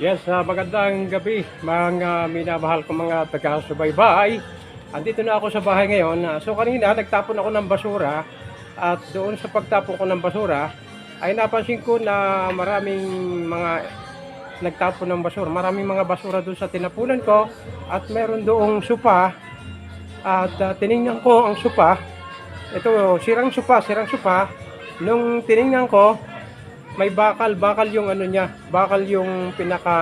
Yes, ah, magandang gabi mga minamahal ko mga taga-subaybay. Andito na ako sa bahay ngayon. Ah, So kanina nagtapon ako ng basura at doon sa pagtapon ko ng basura ay napansin ko na maraming mga nagtapon ng basura. Maraming mga basura doon sa tinapunan ko at meron doong supa at ah, tiningnan ko ang supa. Ito, sirang supa, sirang supa. Nung tiningnan ko, may bakal, bakal yung ano niya, bakal yung pinaka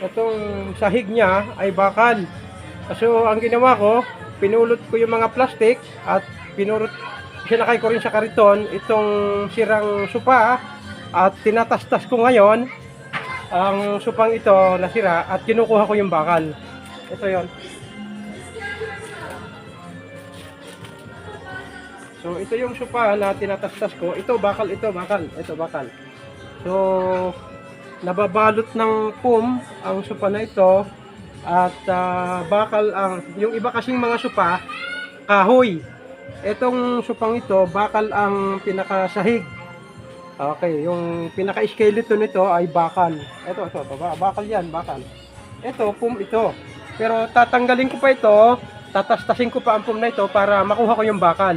itong sahig niya ay bakal. So ang ginawa ko, pinulot ko yung mga plastic at pinurot sinakay ko rin sa kariton itong sirang supa at tinatastas ko ngayon ang supang ito nasira at kinukuha ko yung bakal. Ito yon. So ito yung sopa na tinatastas ko. Ito bakal, ito bakal, ito bakal. So nababalot ng foam ang sopa na ito at ah, bakal ang yung iba kasing mga sopa kahoy. Itong supang ito bakal ang pinakasahig. Okay, yung pinaka-skeleton nito ay bakal. Ito, ito, ito, ba- bakal yan, bakal. Ito, foam ito. Pero tatanggalin ko pa ito, tatastasin ko pa ang foam na ito para makuha ko yung bakal.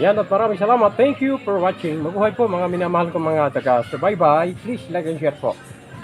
Yan at maraming salamat. Thank you for watching. Mabuhay po mga minamahal ko mga taga. So bye bye. Please like and share po.